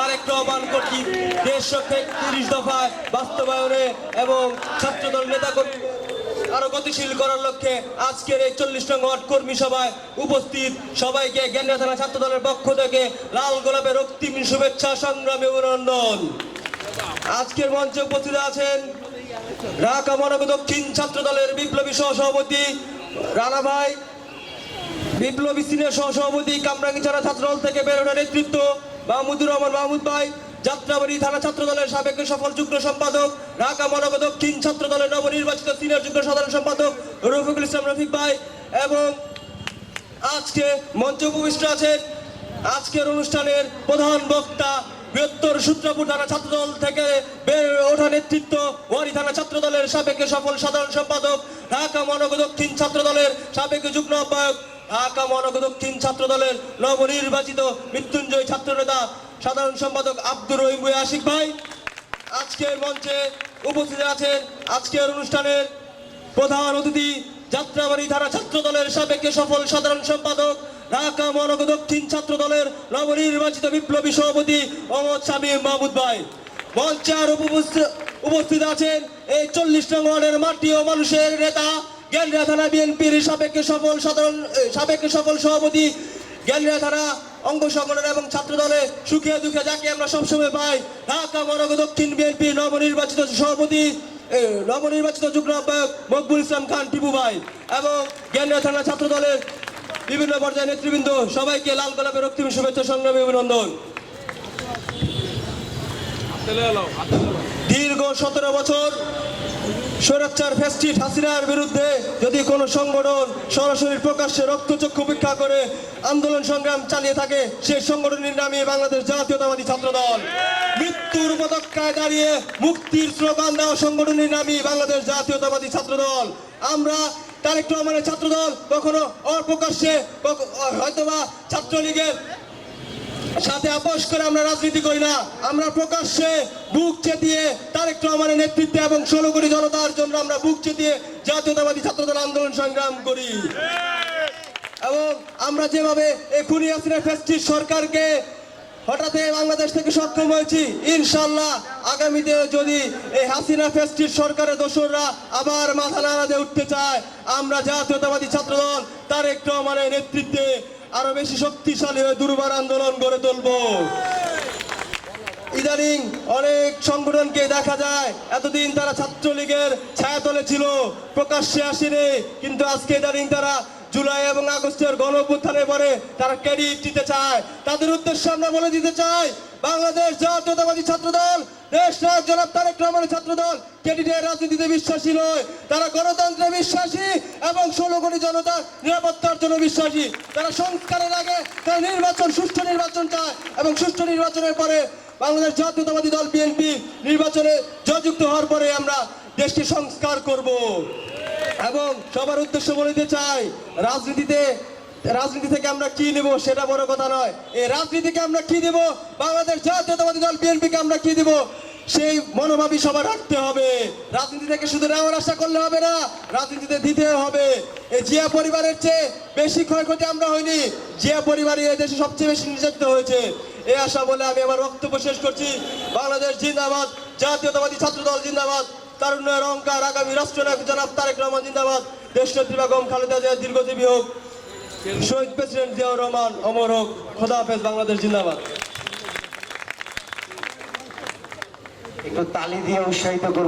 তারেক রহমান কর্তৃক রক্ষায় তিরিশ দফায় বাস্তবায়নে এবং ছাত্রদল নেতা আরও গতিশীল করার লক্ষ্যে আজকের এই চল্লিশ নং ওয়ার্ড কর্মী সভায় উপস্থিত সবাইকে জ্ঞানী থানা ছাত্র দলের পক্ষ থেকে লাল গোলাপের রক্তিম শুভেচ্ছা, সংগ্রামী অভিনন্দন। আজকের মঞ্চে উপস্থিত আছেন ঢাকা মহানগর দক্ষিণ ছাত্র দলের বিপ্লবী সহসভাপতি রানা ভাই বিপ্লবী সিনিয়র সহসভাপতি কামরাঙ্গিচারা ছাত্র দল থেকে বেরোনোর নেতৃত্ব মাহমুদুর রহমান মাহমুদ ভাই, যাত্রাবাড়ি থানা ছাত্র দলের সাবেক সফল যুগ্ম সম্পাদক, ঢাকা মহানগর দক্ষিণ ছাত্র দলের নবনির্বাচিত সিনিয়র যুগ্ম সাধারণ সম্পাদক রফিকুল ইসলাম রফিক ভাই এবং আজকে মঞ্চে উপবিষ্ট আছেন আজকের অনুষ্ঠানের প্রধান বক্তা বৃহত্তর সূত্রপুর থানা ছাত্রদল থেকে ওঠা নেতৃত্ব ওয়ারি থানা ছাত্র দলের সাবেক সফল সাধারণ সম্পাদক, ঢাকা মহানগর দক্ষিণ ছাত্র দলের সাবেক যুগ্ম আহ্বায়ক ঢাকা মহানগর দক্ষিণ ছাত্র দলের নবনির্বাচিত মৃত্যুঞ্জয় ছাত্র নেতা সাধারণ সম্পাদক আব্দুর রহিম আশিক ভাই। আজকের মঞ্চে উপস্থিত আছেন আজকের অনুষ্ঠানের প্রধান অতিথি, যাত্রাবাড়ি ধারা ছাত্র দলের সাবেক সফল সাধারণ সম্পাদক ঢাকা মহানগর দক্ষিণ ছাত্র দলের নবনির্বাচিত বিপ্লবী সভাপতি মোহাম্মদ শামীম মাহমুদ ভাই। মঞ্চে আর উপস্থিত- উপস্থিত আছেন এই চল্লিশ নং ওয়ার্ডের মাটি ও মানুষের নেতা গেন্দ্রা থানা বিএনপির সাবেক সফল সাধারণ সাবেক সফল সভাপতি গেন্দ্রা থানা অঙ্গ সংগঠন এবং ছাত্র দলে সুখে দুঃখে যাকে আমরা সবসময় পাই ঢাকা মহানগর দক্ষিণ বিএনপি নবনির্বাচিত সভাপতি নবনির্বাচিত যুগ্ম আহ্বায়ক মকবুল ইসলাম খান টিপু ভাই এবং জ্ঞানীয় থানা ছাত্র দলের বিভিন্ন পর্যায়ের নেতৃবৃন্দ সবাইকে লাল গোলাপের রক্তিম শুভেচ্ছা সংগ্রামী অভিনন্দন। দীর্ঘ সতেরো বছর স্বৈরাচার ফেস্টিট হাসিনার বিরুদ্ধে যদি কোনো সংগঠন সরাসরি প্রকাশ্যে রক্তচক্ষু উপেক্ষা করে আন্দোলন সংগ্রাম চালিয়ে থাকে, সেই সংগঠনের নামে বাংলাদেশ জাতীয়তাবাদী ছাত্র দল মৃত্যুর পদক্ষায় দাঁড়িয়ে মুক্তির স্লোগান দেওয়া সংগঠনের নামই বাংলাদেশ জাতীয়তাবাদী ছাত্র দল আমরা তারেক রহমানের ছাত্র দল কখনো অপ্রকাশ্যে হয়তোবা ছাত্রলীগের সাথে আপোষ করে আমরা রাজনীতি করি না। আমরা প্রকাশ্যে বুক চেতিয়ে তারেক রহমানের নেতৃত্বে এবং ষোলো কোটি জনতার জন্য আমরা বুক চেতিয়ে জাতীয়তাবাদী ছাত্রদল আন্দোলন সংগ্রাম করি। এবং আমরা যেভাবে এই খুনি হাসিনা ফেস্টিস সরকারকে হঠাৎ বাংলাদেশ থেকে সক্ষম হয়েছি, ইনশাল্লাহ আগামীতে যদি এই হাসিনা ফেস্টিস সরকারের দোসররা আবার মাথা নাড়াতে উঠতে চায়, আমরা জাতীয়তাবাদী ছাত্রদল তারেক রহমানের নেতৃত্বে আরও বেশি শক্তিশালী হয়ে দুর্বার আন্দোলন গড়ে তুলব। ইদানিং অনেক সংগঠনকে দেখা যায়, এতদিন তারা ছাত্রলীগের ছায়াতলে ছিল, প্রকাশ্যে আসেনি, কিন্তু আজকে ইদানিং তারা জুলাই এবং আগস্টের গণ পরে তারা ক্রেডিট দিতে চায়। তাদের উদ্দেশ্যে আমরা বলে দিতে চাই বাংলাদেশ জাতীয়তাবাদী ছাত্রদল নায়ক জনাব তারেক রহমানের ছাত্রদল। ক্রেডিটের রাজনীতিতে বিশ্বাসী নয়। তারা গণতন্ত্রে বিশ্বাসী এবং ষোলো কোটি জনতার নিরাপত্তার জন্য বিশ্বাসী। তারা সংস্কারের আগে তারা নির্বাচন, সুষ্ঠু নির্বাচন চায় এবং সুষ্ঠু নির্বাচনের পরে বাংলাদেশ জাতীয়তাবাদী দল বিএনপি নির্বাচনে জয়যুক্ত হওয়ার পরে আমরা দেশকে সংস্কার করব। এবং সবার উদ্দেশ্য বলে দিতে চাই, রাজনীতিতে রাজনীতি থেকে আমরা কি নেব সেটা বড় কথা নয়। এই রাজনীতিকে আমরা কি দেব? বাংলাদেশ জাতীয়তাবাদী দল, বিএনপিকে আমরা কি দেব? সেই মনোভাবই সবার রাখতে হবে। রাজনীতি থেকে শুধু নেওয়ার আশা করলে হবে না, রাজনীতিতে দিতে হবে। এই জিয়া পরিবারের চেয়ে বেশি ক্ষয়ক্ষতি আমরা হইনি। জিয়া পরিবারই এই দেশে সবচেয়ে বেশি নির্যাতিত হয়েছে। এই আশা বলে আমি আমার বক্তব্য শেষ করছি। বাংলাদেশ জিন্দাবাদ, জাতীয়তাবাদী ছাত্র দল জিন্দাবাদ, তারুণ্যের অহংকার আগামী রাষ্ট্রনায়ক জনাব তারেক রহমান জিন্দাবাদ। দেশনেত্রী বেগম খালেদা জিয়া দীর্ঘজীবী হোক। শহীদ প্রেসিডেন্ট জিয়াউর রহমান, অমর হোক, খোদা হাফেজ, বাংলাদেশ জিন্দাবাদ। একটু তালি দিয়ে উৎসাহিত করুন।